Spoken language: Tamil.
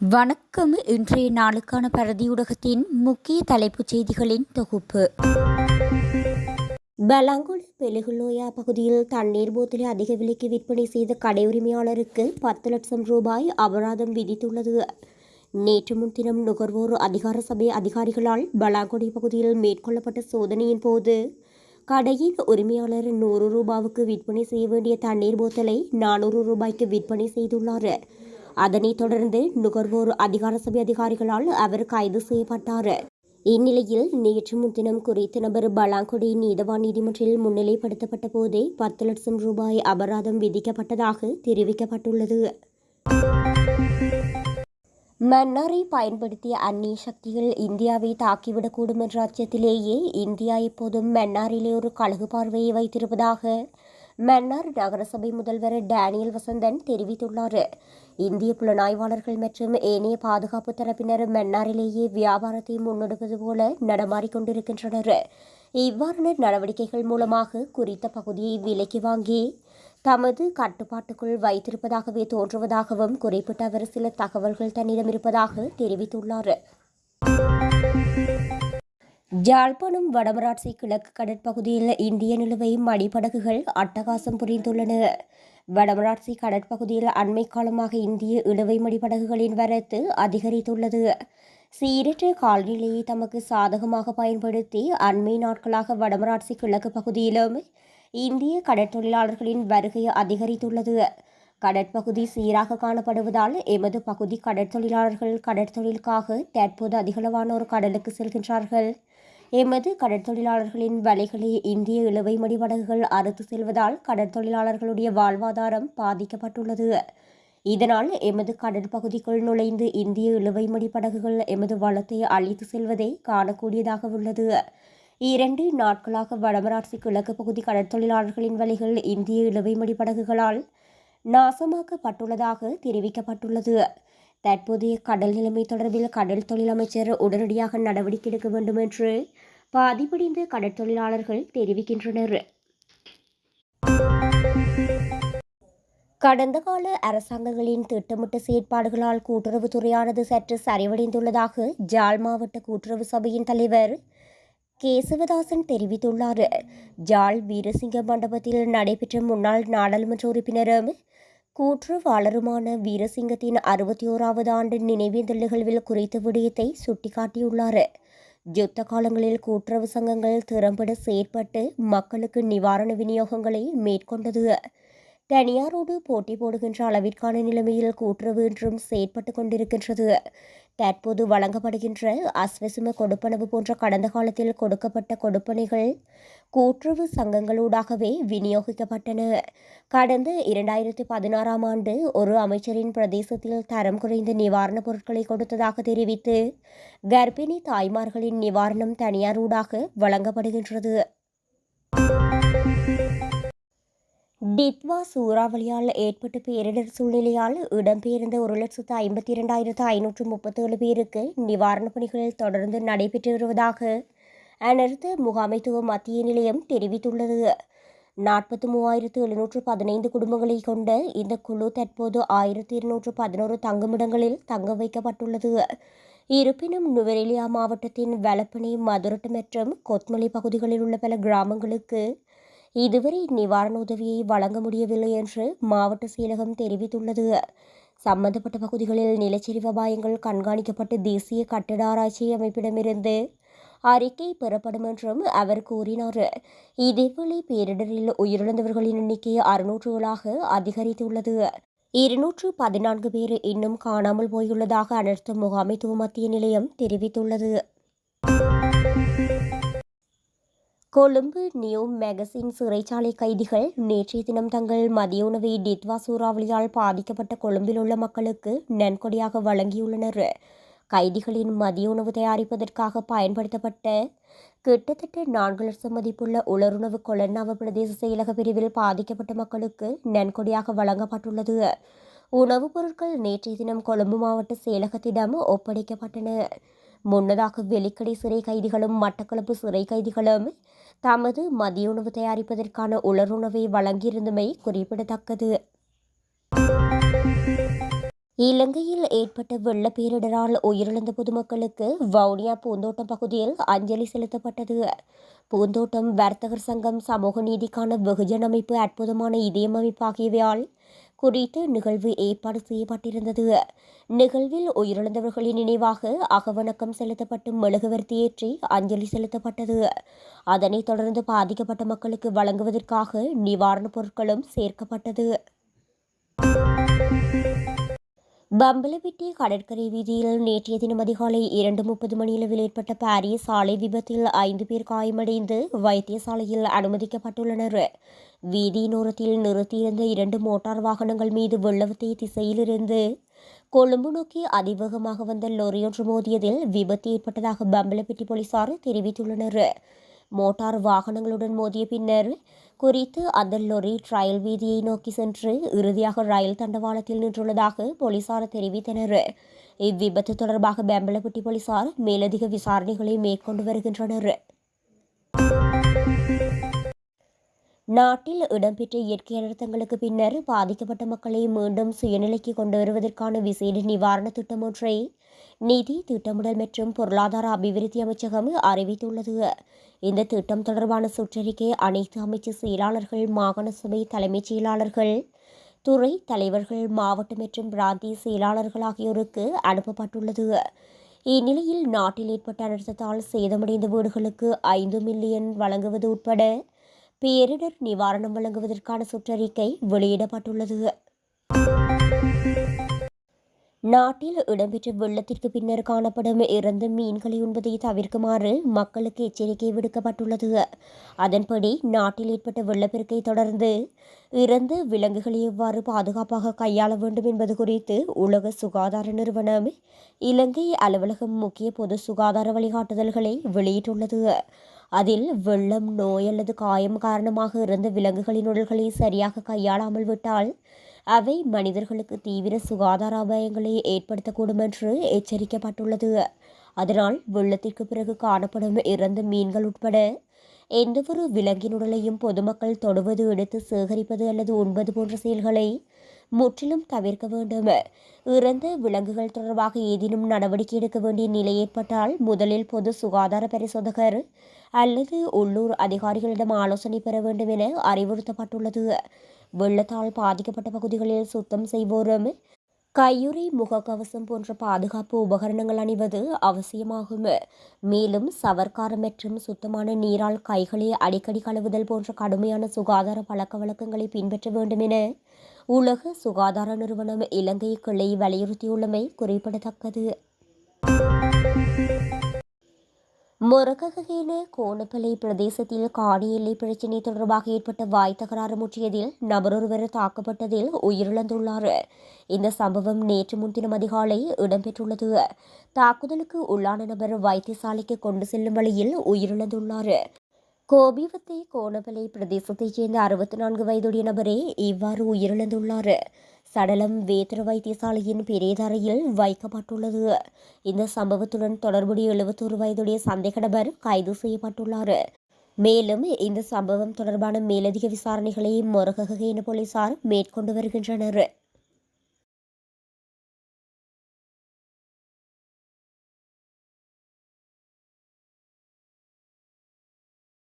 வணக்கம். இன்றைய நாளுக்கான பரதியூடகத்தின் முக்கிய தலைப்புச் செய்திகளின் தொகுப்பு. பலாங்குடி பெலுகுலோயா பகுதியில் தண்ணீர் போத்தலை அதிக விலைக்கு விற்பனை செய்த கடை உரிமையாளருக்கு பத்து லட்சம் ரூபாய் அபராதம் விதித்துள்ளது. நேற்று முன்தினம் நுகர்வோர் அதிகார சபை அதிகாரிகளால் பலாங்குடி பகுதியில் மேற்கொள்ளப்பட்ட சோதனையின் போது கடையின் உரிமையாளர் நூறு ரூபாவுக்கு விற்பனை செய்ய வேண்டிய தண்ணீர் போத்தலை நானூறு ரூபாய்க்கு விற்பனை செய்துள்ளார். அதனைத் தொடர்ந்து நுகர்வோர் அதிகார சபை அதிகாரிகளால் அவர் கைது செய்யப்பட்டார். இந்நிலையில் நேற்று முன்தினம் குறித்த நபர் பலாங்குடி நீதவான் நீதிமன்றில் முன்னிலைப்படுத்தப்பட்ட போதே பத்து லட்சம் ரூபாய் அபராதம் விதிக்கப்பட்டதாக தெரிவிக்கப்பட்டுள்ளது. மன்னரை பயன்படுத்திய அந்நிய சக்திகள் இந்தியாவை தாக்கிவிடக்கூடும் என்ற அச்சத்திலேயே இந்தியா எப்போதும் மன்னாரிலே ஒரு கழுகு பார்வையை வைத்திருப்பதாக மன்னார் நகரசபை முதல்வர் டேனியல் வசந்தன் தெரிவித்துள்ளார் இந்திய புலனாய்வாளர்கள் மற்றும் ஏனைய பாதுகாப்பு தரப்பினர் மன்னாரிலேயே வியாபாரத்தை முன்னெடுப்பது போல நடமாடிக்கொண்டிருக்கின்றனர் இவ்வாறான நடவடிக்கைகள் மூலமாக குறித்த பகுதியை விலைக்கு வாங்கி தமது கட்டுப்பாட்டுக்குள் வைத்திருப்பதாகவே தோன்றுவதாகவும் குறிப்பிட்ட அவர் சில தகவல்கள் தன்னிடம் இருப்பதாக தெரிவித்துள்ளார். ஜாழ்ப்பாணம் வடமராட்சி கிழக்கு கடற்பகுதியில் இந்திய நிலுவை மடிப்படகுகள் அட்டகாசம் புரிந்துள்ளன. வடமராட்சி கடற்பகுதியில் அண்மை காலமாக இந்திய இழுவை மடிப்படகுகளின் வரத்து அதிகரித்துள்ளது. சீரற்ற கால்நிலையை தமக்கு சாதகமாக பயன்படுத்தி அண்மை நாட்களாக வடமராட்சி கிழக்கு பகுதியிலும் இந்திய கடற்தொழிலாளர்களின் வருகை அதிகரித்துள்ளது. கடற்பகுதி சீராக காணப்படுவதால் எமது பகுதி கடற்தொழிலாளர்கள் கடற்தொழிலுக்காக தற்போது அதிகளவானோர் கடலுக்கு செல்கின்றார்கள். எமது கடற்தொழிலாளர்களின் வலைகளை இந்திய இழுவை மடிவடகுகள் அறுத்து செல்வதால் கடற்தொழிலாளர்களுடைய வாழ்வாதாரம் பாதிக்கப்பட்டுள்ளது. இதனால் எமது கடற்பகுதிக்குள் நுழைந்து இந்திய இழுவை மடிப்படகுகள் எமது வளத்தை அழித்து செல்வதை காணக்கூடியதாக உள்ளது. இரண்டு நாட்களாக வடமராட்சி கிழக்கு பகுதி கடற்தொழிலாளர்களின் வழிகள் இந்திய இழுவை படகுகளால் நாசமாக்கப்பட்டுள்ளதாக தெரிவிக்கப்பட்டுள்ளது. தற்போதைய கடல் நிலைமை தொடர்பில் கடல் தொழில் அமைச்சர் உடனடியாக நடவடிக்கை எடுக்க வேண்டும் என்று பாதிப்படைந்த கடற்தொழிலாளர்கள் தெரிவிக்கின்றனர். கடந்த கால அரசாங்கங்களின் திட்டமிட்ட செயற்பாடுகளால் கூட்டுறவுத்துறையானது சற்று சரிவடைந்துள்ளதாக ஜாழ் மாவட்ட கூட்டுறவு சபையின் தலைவர் கேசவதாசன் தெரிவித்துள்ளார். ஜாழ் வீரசிங்க மண்டபத்தில் நடைபெற்ற முன்னாள் நாடாளுமன்ற உறுப்பினரும் கூற்றுவாளருமான வீரசிங்கத்தின் அறுபத்தி ஓராவது ஆண்டு நினைவேந்தல் நிகழ்வில் குறித்த விடயத்தை சுட்டிக்காட்டியுள்ளார். யுத்த காலங்களில் கூட்டுறவு சங்கங்கள் திறம்பட செயற்பட்டு மக்களுக்கு நிவாரண விநியோகங்களை மேற்கொண்டது. தனியாரோடு போட்டி போடுகின்ற அளவிற்கான நிலைமையில் கூட்டுறவு என்றும் செயற்பட்டு கொண்டிருக்கின்றது. தற்போது வழங்கப்படுகின்ற அஸ்வசும கொடுப்பனவு போன்ற கடந்த காலத்தில் கொடுக்கப்பட்ட கொடுப்பனைகள் கூட்டுறவு சங்கங்களூடாகவே விநியோகிக்கப்பட்டன. கடந்த இரண்டாயிரத்தி பதினாறாம் ஆண்டு ஒரு அமைச்சரின் பிரதேசத்தில் தரம் குறைந்த நிவாரணப் பொருட்களை கொடுத்ததாக தெரிவித்து கர்ப்பிணி தாய்மார்களின் நிவாரணம் தனியாரூடாக வழங்கப்படுகின்றது. டித்வா சூறாவளியால் ஏற்பட்ட பேரிடர் சூழ்நிலையால் இடம்பெயர்ந்த ஒரு லட்சத்து ஐம்பத்தி இரண்டாயிரத்து ஐநூற்று முப்பத்தேழு பேருக்கு நிவாரணப் பணிகள் தொடர்ந்து நடைபெற்று வருவதாக அனர்த்த முகாமைத்துவ மத்திய நிலையம் தெரிவித்துள்ளது. நாற்பத்தி மூவாயிரத்து எழுநூற்று பதினைந்து குடும்பங்களை கொண்ட இந்த குழு தற்போது ஆயிரத்தி இருநூற்று பதினோரு தங்குமிடங்களில் தங்க வைக்கப்பட்டுள்ளது. இருப்பினும் நுவரெலியா மாவட்டத்தின் வலப்பனை மதுரட்டு மற்றும் கொத்மலை பகுதிகளில் உள்ள பல கிராமங்களுக்கு இதுவரை நிவாரண உதவியை வழங்க முடியவில்லை என்று மாவட்ட செயலகம் தெரிவித்துள்ளது. சம்பந்தப்பட்ட பகுதிகளில் நிலச்சரிவு அபாயங்கள் கண்காணிக்கப்பட்டு தேசிய கட்டட ஆராய்ச்சி அமைப்பிடமிருந்து அறிக்கை பெறப்படும் என்றும் அவர் கூறினார். இதேவேளை பேரிடரில் உயிரிழந்தவர்களின் எண்ணிக்கை அறுநூற்றுகளாக அதிகரித்துள்ளது. இருநூற்று பதினான்கு பேர் இன்னும் காணாமல் போயுள்ளதாக அனர்த்த முகாமைத்துவ மத்திய நிலையம் தெரிவித்துள்ளது. கொழும்பு நியூ மேகசின் சிறைச்சாலை கைதிகள் நேற்றைய தினம் தங்கள் மதிய உணவை டித்வா சூறாவளியால் பாதிக்கப்பட்ட கொழும்பில் உள்ள மக்களுக்கு நன்கொடையாக வழங்கியுள்ளனர். கைதிகளின் மதிய உணவு தயாரிப்பதற்காக பயன்படுத்தப்பட்ட கிட்டத்தட்ட நான்கு லட்சம் மதிப்புள்ள உலருணவு கொலன்னாவ பிரதேச செயலக பிரிவில் பாதிக்கப்பட்ட மக்களுக்கு நன்கொடையாக வழங்கப்பட்டுள்ளது. உணவுப் பொருட்கள் நேற்றைய தினம் கொழும்பு மாவட்ட செயலகத்திடம் ஒப்படைக்கப்பட்டன. முன்னதாக வெலிக்கடை சிறை கைதிகளும் மட்டக்களப்பு சிறை கைதிகளும் தமது மதிய உணவு தயாரிப்பதற்கான உலருணவை வழங்கியிருந்தமை குறிப்பிடத்தக்கது. இலங்கையில் ஏற்பட்ட வெள்ள பேரிடரால் உயிரிழந்த பொதுமக்களுக்கு வவுனியா பூந்தோட்டம் பகுதியில் அஞ்சலி செலுத்தப்பட்டது. பூந்தோட்டம் வர்த்தகர் சங்கம் சமூக நீதிக்கான வெகுஜன அமைப்பு அற்புதமான இதயம் அமைப்பு ஆகியவையால் குறித்து நிகழ்வு ஏற்பாடு செய்யப்பட்டிருந்தது. நிகழ்வில் உயிரிழந்தவர்களின் நினைவாக அகவணக்கம் செலுத்தப்பட்டு மெழுகுவர்த்தி ஏற்றி அஞ்சலி செலுத்தப்பட்டது. அதனைத் தொடர்ந்து பாதிக்கப்பட்ட மக்களுக்கு வழங்குவதற்காக நிவாரணப் பொருட்களும் சேர்க்கப்பட்டது. பம்பலப்பிட்டி கடற்கரை வீதியில் நேற்றைய தினம் அதிகாலை இரண்டு முப்பது மணியளவில் ஏற்பட்ட பாரிய சாலை விபத்தில் ஐந்து பேர் காயமடைந்து வைத்தியசாலையில் அனுமதிக்கப்பட்டுள்ளனர். வீதியினோரத்தில் நிறுத்தியிருந்த இரண்டு மோட்டார் வாகனங்கள் மீது வெள்ளவத்தை திசையிலிருந்து கொழும்பு நோக்கி அதிவேகமாக வந்த லொரியொன்று மோதியதில் விபத்து ஏற்பட்டதாக பம்பலப்பட்டி போலீசார் தெரிவித்துள்ளனர். மோட்டார் வாகனங்களுடன் மோதிய பின்னர் குறித்து அந்த லொரி ட்ரயல் வீதியை நோக்கி சென்று இறுதியாக ரயில் தண்டவாளத்தில் நின்றுள்ளதாக போலீசார் தெரிவித்தனர். இவ்விபத்து தொடர்பாக பெம்பலப்பட்டி போலீசார் மேலதிக விசாரணைகளை மேற்கொண்டு வருகின்றனர். நாட்டில் இடம்பெற்ற இயற்கை அனர்த்தங்களுக்கு பின்னர் பாதிக்கப்பட்ட மக்களை மீண்டும் சுயநிலைக்கு கொண்டு வருவதற்கான விசேட நிவாரண திட்டம் ஒன்றை நிதி திட்டமிடல் மற்றும் பொருளாதார அபிவிருத்தி அமைச்சகம் அறிவித்துள்ளது. இந்த திட்டம் தொடர்பான சுற்றறிக்கை அனைத்து அமைச்சு செயலாளர்கள் மாகாண சபை தலைமைச் செயலாளர்கள் துறை தலைவர்கள் மாவட்ட மற்றும் பிராந்திய செயலாளர்கள் ஆகியோருக்கு அனுப்பப்பட்டுள்ளது. இந்நிலையில் நாட்டில் ஏற்பட்ட அனர்த்தத்தால் சேதமடைந்த வீடுகளுக்கு ஐந்து மில்லியன் வழங்குவது உட்பட பேரிடர் நிவாரணம் வழங்குவதற்கான சுற்றறிக்கை வெளியிடப்பட்டுள்ளது. நாட்டில் இடம்பெற்ற வெள்ளத்திற்கு பின்னர் காணப்படும் இறந்த மீன்களை உண்பதை தவிர்க்குமாறு மக்களுக்கு எச்சரிக்கை விடுக்கப்பட்டுள்ளது. அதன்படி நாட்டில் ஏற்பட்ட வெள்ளப்பெருக்கை தொடர்ந்து இறந்த விலங்குகளை எவ்வாறு பாதுகாப்பாக கையாள வேண்டும் என்பது குறித்து உலக சுகாதார நிறுவனம் இலங்கை அலுவலகம் முக்கிய பொது சுகாதார வழிகாட்டுதல்களை வெளியிட்டுள்ளது. அதில் வெள்ளம் நோய் அல்லது காயம் காரணமாக இறந்த விலங்குகளின் உடல்களை சரியாக கையாளாமல் விட்டால் அவை மனிதர்களுக்கு தீவிர சுகாதார அபாயங்களை ஏற்படுத்தக்கூடும் என்று எச்சரிக்கப்பட்டுள்ளது. அதனால் வெள்ளத்திற்கு பிறகு காணப்படும் இறந்த மீன்கள் உட்பட எந்தவொரு விலங்கின் உடலையும் பொதுமக்கள் தொடுவது எடுத்து சேகரிப்பது அல்லது உண்பது போன்ற செயல்களை முற்றிலும் தவிர்க்க வேண்டும். இறந்த விலங்குகள் தொடர்பாக ஏதேனும் நடவடிக்கை எடுக்க வேண்டிய நிலை ஏற்பட்டால் முதலில் பொது சுகாதார பரிசோதகர் அல்லது உள்ளூர் அதிகாரிகளிடம் ஆலோசனை பெற வேண்டும் என அறிவுறுத்தப்பட்டுள்ளது. வெள்ளத்தால் பாதிக்கப்பட்ட பகுதிகளில் சுத்தம் செய்வோரும் கையுறை முகக்கவசம் போன்ற பாதுகாப்பு உபகரணங்கள் அணிவது அவசியமாகும். மேலும் சவர்க்காரம் மற்றும் சுத்தமான நீரால் கைகளை அடிக்கடி கழுவுதல் போன்ற கடுமையான சுகாதார பழக்க வழக்கங்களை பின்பற்ற வேண்டும் என உலக சுகாதார நிறுவனம் இலங்கை கிளை வலியுறுத்தியுள்ளமை குறிப்பிடத்தக்கது. மொரககேன கோணப்பலை பிரதேசத்தில் காணி எல்லை பிரச்சினை தொடர்பாக ஏற்பட்ட வாய் தகராறு முற்றியதில் நபரொருவர் தாக்கப்பட்டதில் உயிரிழந்துள்ளார். இந்த சம்பவம் நேற்று முன்தினம் அதிகாலை இடம்பெற்றுள்ளது. தாக்குதலுக்கு உள்ளான நபர் வைத்தியசாலைக்கு கொண்டு செல்லும் வழியில் உயிரிழந்துள்ளார். கோபிவத்தை கோணப்பலை பிரதேசத்தைச் சேர்ந்த அறுபத்தி நான்கு வயதுடைய நபரே இவ்வாறு உயிரிழந்துள்ளார். சடலம் வேத்திர வைத்தியசாலையின் பெரியதரையில் வைக்கப்பட்டுள்ளது. இந்த சம்பவத்துடன் தொடர்புடைய எழுபத்தோரு வயதுடைய சந்தேக நபர் கைது செய்யப்பட்டுள்ளார். மேலும் இந்த சம்பவம் தொடர்பான மேலதிக விசாரணைகளை மொரககேன போலீசார் மேற்கொண்டு வருகின்றனர்.